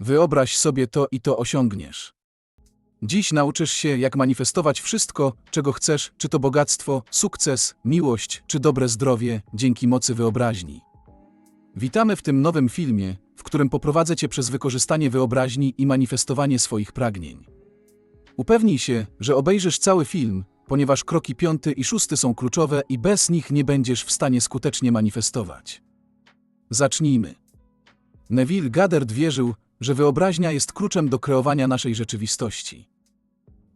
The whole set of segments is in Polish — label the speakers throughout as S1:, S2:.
S1: Wyobraź sobie to i to osiągniesz. Dziś nauczysz się, jak manifestować wszystko, czego chcesz, czy to bogactwo, sukces, miłość, czy dobre zdrowie, dzięki mocy wyobraźni. Witamy w tym nowym filmie, w którym poprowadzę Cię przez wykorzystanie wyobraźni i manifestowanie swoich pragnień. Upewnij się, że obejrzysz cały film, ponieważ kroki piąty i szósty są kluczowe i bez nich nie będziesz w stanie skutecznie manifestować. Zacznijmy. Neville Goddard wierzył, że wyobraźnia jest kluczem do kreowania naszej rzeczywistości.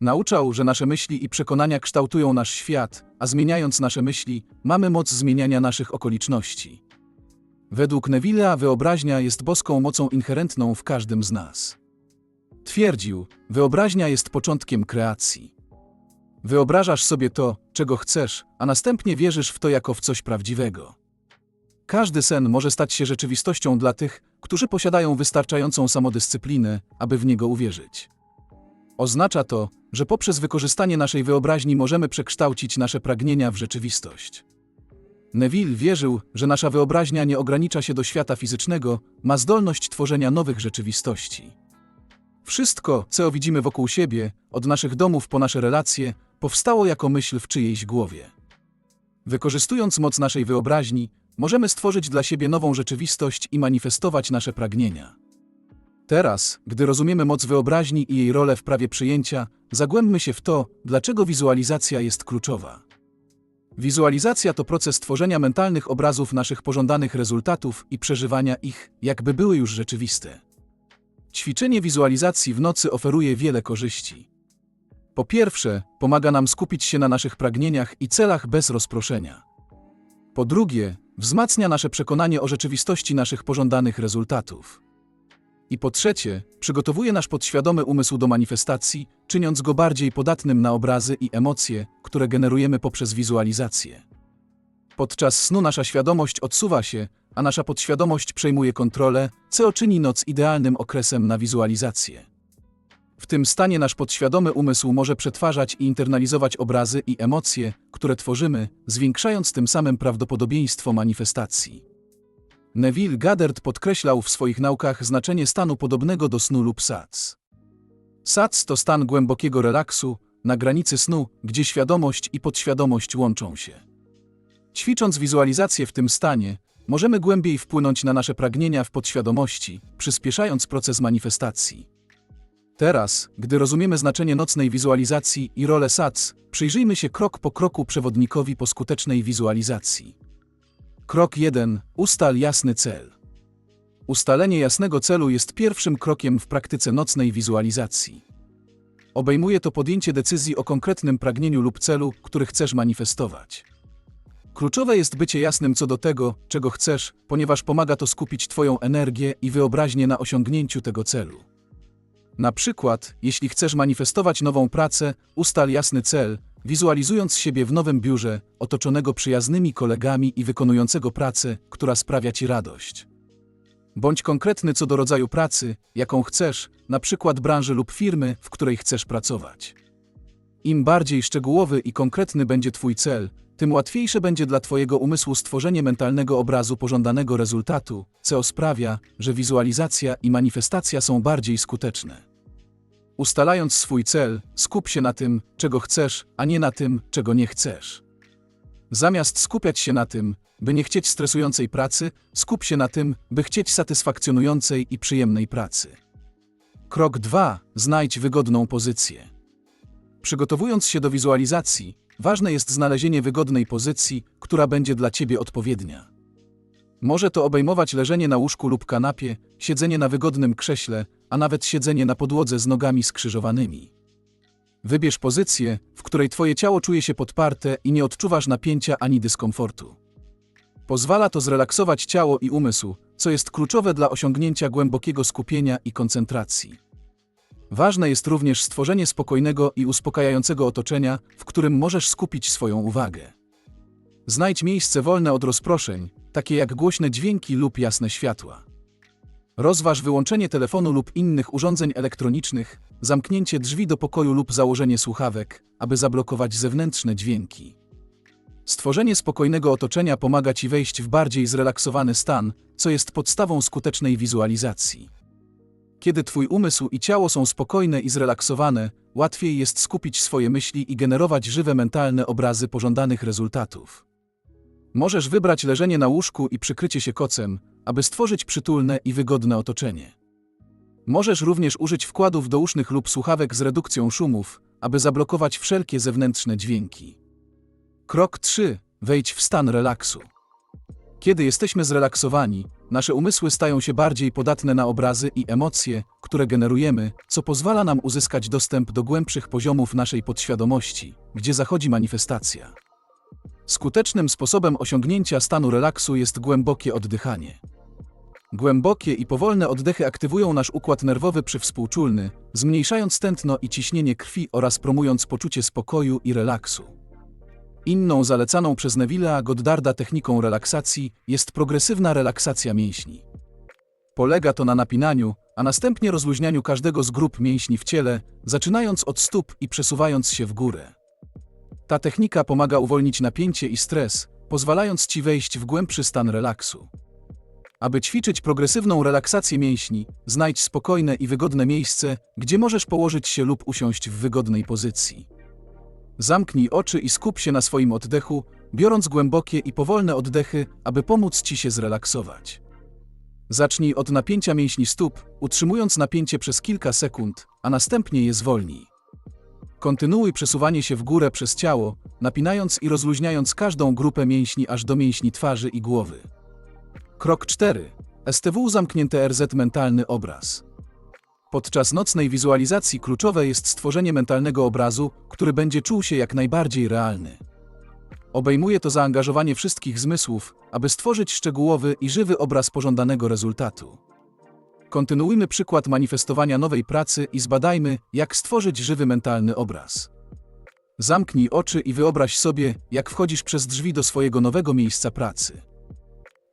S1: Nauczał, że nasze myśli i przekonania kształtują nasz świat, a zmieniając nasze myśli, mamy moc zmieniania naszych okoliczności. Według Neville'a wyobraźnia jest boską mocą inherentną w każdym z nas. Twierdził, wyobraźnia jest początkiem kreacji. Wyobrażasz sobie to, czego chcesz, a następnie wierzysz w to jako w coś prawdziwego. Każdy sen może stać się rzeczywistością dla tych, którzy posiadają wystarczającą samodyscyplinę, aby w niego uwierzyć. Oznacza to, że poprzez wykorzystanie naszej wyobraźni możemy przekształcić nasze pragnienia w rzeczywistość. Neville wierzył, że nasza wyobraźnia nie ogranicza się do świata fizycznego, ma zdolność tworzenia nowych rzeczywistości. Wszystko, co widzimy wokół siebie, od naszych domów po nasze relacje, powstało jako myśl w czyjejś głowie. Wykorzystując moc naszej wyobraźni, możemy stworzyć dla siebie nową rzeczywistość i manifestować nasze pragnienia. Teraz, gdy rozumiemy moc wyobraźni i jej rolę w prawie przyjęcia, zagłębmy się w to, dlaczego wizualizacja jest kluczowa. Wizualizacja to proces tworzenia mentalnych obrazów naszych pożądanych rezultatów i przeżywania ich, jakby były już rzeczywiste. Ćwiczenie wizualizacji w nocy oferuje wiele korzyści. Po pierwsze, pomaga nam skupić się na naszych pragnieniach i celach bez rozproszenia. Po drugie, wzmacnia nasze przekonanie o rzeczywistości naszych pożądanych rezultatów. I po trzecie, przygotowuje nasz podświadomy umysł do manifestacji, czyniąc go bardziej podatnym na obrazy i emocje, które generujemy poprzez wizualizację. Podczas snu nasza świadomość odsuwa się, a nasza podświadomość przejmuje kontrolę, co czyni noc idealnym okresem na wizualizację. W tym stanie nasz podświadomy umysł może przetwarzać i internalizować obrazy i emocje, które tworzymy, zwiększając tym samym prawdopodobieństwo manifestacji. Neville Goddard podkreślał w swoich naukach znaczenie stanu podobnego do snu lub SATS. SATS to stan głębokiego relaksu, na granicy snu, gdzie świadomość i podświadomość łączą się. Ćwicząc wizualizację w tym stanie, możemy głębiej wpłynąć na nasze pragnienia w podświadomości, przyspieszając proces manifestacji. Teraz, gdy rozumiemy znaczenie nocnej wizualizacji i rolę SATS, przyjrzyjmy się krok po kroku przewodnikowi po skutecznej wizualizacji. Krok 1. Ustal jasny cel. Ustalenie jasnego celu jest pierwszym krokiem w praktyce nocnej wizualizacji. Obejmuje to podjęcie decyzji o konkretnym pragnieniu lub celu, który chcesz manifestować. Kluczowe jest bycie jasnym co do tego, czego chcesz, ponieważ pomaga to skupić Twoją energię i wyobraźnię na osiągnięciu tego celu. Na przykład, jeśli chcesz manifestować nową pracę, ustal jasny cel, wizualizując siebie w nowym biurze, otoczonego przyjaznymi kolegami i wykonującego pracę, która sprawia Ci radość. Bądź konkretny co do rodzaju pracy, jaką chcesz, na przykład branży lub firmy, w której chcesz pracować. Im bardziej szczegółowy i konkretny będzie Twój cel, tym łatwiejsze będzie dla Twojego umysłu stworzenie mentalnego obrazu pożądanego rezultatu, co sprawia, że wizualizacja i manifestacja są bardziej skuteczne. Ustalając swój cel, skup się na tym, czego chcesz, a nie na tym, czego nie chcesz. Zamiast skupiać się na tym, by nie chcieć stresującej pracy, skup się na tym, by chcieć satysfakcjonującej i przyjemnej pracy. Krok 2. Znajdź wygodną pozycję. Przygotowując się do wizualizacji, ważne jest znalezienie wygodnej pozycji, która będzie dla Ciebie odpowiednia. Może to obejmować leżenie na łóżku lub kanapie, siedzenie na wygodnym krześle, a nawet siedzenie na podłodze z nogami skrzyżowanymi. Wybierz pozycję, w której Twoje ciało czuje się podparte i nie odczuwasz napięcia ani dyskomfortu. Pozwala to zrelaksować ciało i umysł, co jest kluczowe dla osiągnięcia głębokiego skupienia i koncentracji. Ważne jest również stworzenie spokojnego i uspokajającego otoczenia, w którym możesz skupić swoją uwagę. Znajdź miejsce wolne od rozproszeń, takie jak głośne dźwięki lub jasne światła. Rozważ wyłączenie telefonu lub innych urządzeń elektronicznych, zamknięcie drzwi do pokoju lub założenie słuchawek, aby zablokować zewnętrzne dźwięki. Stworzenie spokojnego otoczenia pomaga Ci wejść w bardziej zrelaksowany stan, co jest podstawą skutecznej wizualizacji. Kiedy twój umysł i ciało są spokojne i zrelaksowane, łatwiej jest skupić swoje myśli i generować żywe mentalne obrazy pożądanych rezultatów. Możesz wybrać leżenie na łóżku i przykrycie się kocem, aby stworzyć przytulne i wygodne otoczenie. Możesz również użyć wkładów dousznych lub słuchawek z redukcją szumów, aby zablokować wszelkie zewnętrzne dźwięki. Krok 3. Wejdź w stan relaksu. Kiedy jesteśmy zrelaksowani, nasze umysły stają się bardziej podatne na obrazy i emocje, które generujemy, co pozwala nam uzyskać dostęp do głębszych poziomów naszej podświadomości, gdzie zachodzi manifestacja. Skutecznym sposobem osiągnięcia stanu relaksu jest głębokie oddychanie. Głębokie i powolne oddechy aktywują nasz układ nerwowy przywspółczulny, zmniejszając tętno i ciśnienie krwi oraz promując poczucie spokoju i relaksu. Inną zalecaną przez Neville'a Goddarda techniką relaksacji jest progresywna relaksacja mięśni. Polega to na napinaniu, a następnie rozluźnianiu każdego z grup mięśni w ciele, zaczynając od stóp i przesuwając się w górę. Ta technika pomaga uwolnić napięcie i stres, pozwalając ci wejść w głębszy stan relaksu. Aby ćwiczyć progresywną relaksację mięśni, znajdź spokojne i wygodne miejsce, gdzie możesz położyć się lub usiąść w wygodnej pozycji. Zamknij oczy i skup się na swoim oddechu, biorąc głębokie i powolne oddechy, aby pomóc ci się zrelaksować. Zacznij od napięcia mięśni stóp, utrzymując napięcie przez kilka sekund, a następnie je zwolnij. Kontynuuj przesuwanie się w górę przez ciało, napinając i rozluźniając każdą grupę mięśni aż do mięśni twarzy i głowy. Krok 4. STW zamknięte RZ mentalny obraz. Podczas nocnej wizualizacji kluczowe jest stworzenie mentalnego obrazu, który będzie czuł się jak najbardziej realny. Obejmuje to zaangażowanie wszystkich zmysłów, aby stworzyć szczegółowy i żywy obraz pożądanego rezultatu. Kontynuujmy przykład manifestowania nowej pracy i zbadajmy, jak stworzyć żywy mentalny obraz. Zamknij oczy i wyobraź sobie, jak wchodzisz przez drzwi do swojego nowego miejsca pracy.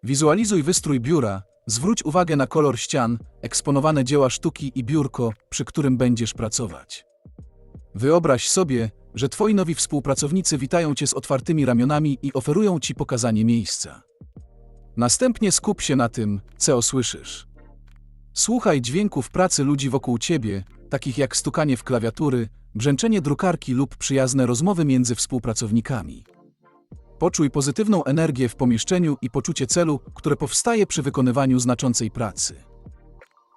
S1: Wizualizuj wystrój biura, zwróć uwagę na kolor ścian, eksponowane dzieła sztuki i biurko, przy którym będziesz pracować. Wyobraź sobie, że twoi nowi współpracownicy witają cię z otwartymi ramionami i oferują ci pokazanie miejsca. Następnie skup się na tym, co słyszysz. Słuchaj dźwięków pracy ludzi wokół ciebie, takich jak stukanie w klawiatury, brzęczenie drukarki lub przyjazne rozmowy między współpracownikami. Poczuj pozytywną energię w pomieszczeniu i poczucie celu, które powstaje przy wykonywaniu znaczącej pracy.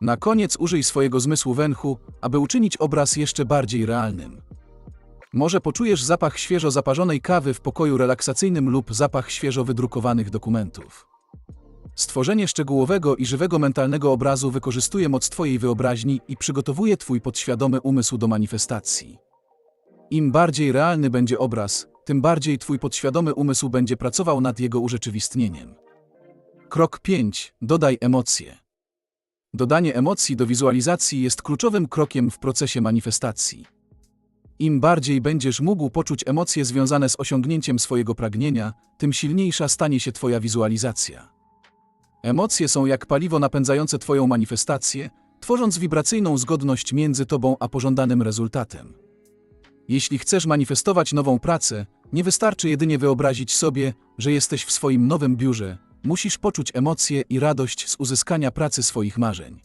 S1: Na koniec użyj swojego zmysłu węchu, aby uczynić obraz jeszcze bardziej realnym. Może poczujesz zapach świeżo zaparzonej kawy w pokoju relaksacyjnym lub zapach świeżo wydrukowanych dokumentów. Stworzenie szczegółowego i żywego mentalnego obrazu wykorzystuje moc Twojej wyobraźni i przygotowuje Twój podświadomy umysł do manifestacji. Im bardziej realny będzie obraz, tym bardziej Twój podświadomy umysł będzie pracował nad jego urzeczywistnieniem. Krok 5. Dodaj emocje. Dodanie emocji do wizualizacji jest kluczowym krokiem w procesie manifestacji. Im bardziej będziesz mógł poczuć emocje związane z osiągnięciem swojego pragnienia, tym silniejsza stanie się Twoja wizualizacja. Emocje są jak paliwo napędzające Twoją manifestację, tworząc wibracyjną zgodność między Tobą a pożądanym rezultatem. Jeśli chcesz manifestować nową pracę, nie wystarczy jedynie wyobrazić sobie, że jesteś w swoim nowym biurze, musisz poczuć emocje i radość z uzyskania pracy swoich marzeń.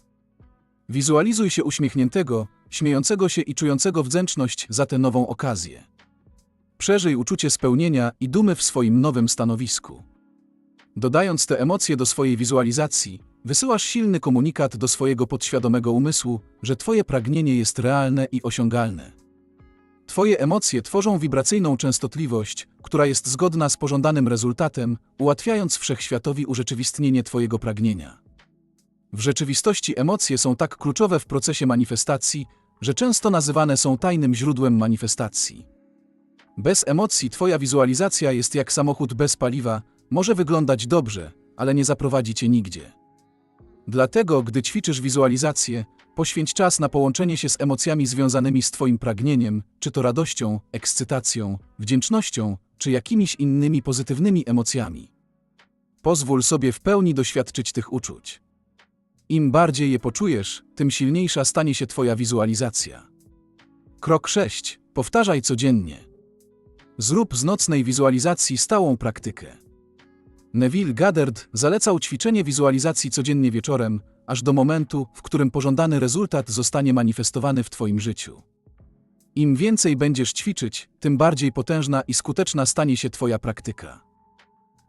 S1: Wizualizuj się uśmiechniętego, śmiejącego się i czującego wdzięczność za tę nową okazję. Przeżyj uczucie spełnienia i dumy w swoim nowym stanowisku. Dodając te emocje do swojej wizualizacji, wysyłasz silny komunikat do swojego podświadomego umysłu, że Twoje pragnienie jest realne i osiągalne. Twoje emocje tworzą wibracyjną częstotliwość, która jest zgodna z pożądanym rezultatem, ułatwiając wszechświatowi urzeczywistnienie Twojego pragnienia. W rzeczywistości emocje są tak kluczowe w procesie manifestacji, że często nazywane są tajnym źródłem manifestacji. Bez emocji Twoja wizualizacja jest jak samochód bez paliwa, może wyglądać dobrze, ale nie zaprowadzi Cię nigdzie. Dlatego, gdy ćwiczysz wizualizację, poświęć czas na połączenie się z emocjami związanymi z Twoim pragnieniem, czy to radością, ekscytacją, wdzięcznością, czy jakimiś innymi pozytywnymi emocjami. Pozwól sobie w pełni doświadczyć tych uczuć. Im bardziej je poczujesz, tym silniejsza stanie się Twoja wizualizacja. Krok 6. Powtarzaj codziennie. Zrób z nocnej wizualizacji stałą praktykę. Neville Goddard zalecał ćwiczenie wizualizacji codziennie wieczorem, aż do momentu, w którym pożądany rezultat zostanie manifestowany w Twoim życiu. Im więcej będziesz ćwiczyć, tym bardziej potężna i skuteczna stanie się Twoja praktyka.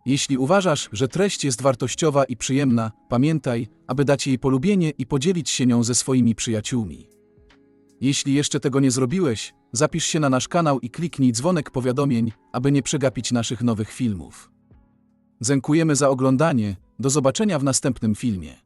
S1: Jeśli uważasz, że treść jest wartościowa i przyjemna, pamiętaj, aby dać jej polubienie i podzielić się nią ze swoimi przyjaciółmi. Jeśli jeszcze tego nie zrobiłeś, zapisz się na nasz kanał i kliknij dzwonek powiadomień, aby nie przegapić naszych nowych filmów. Dziękujemy za oglądanie, do zobaczenia w następnym filmie.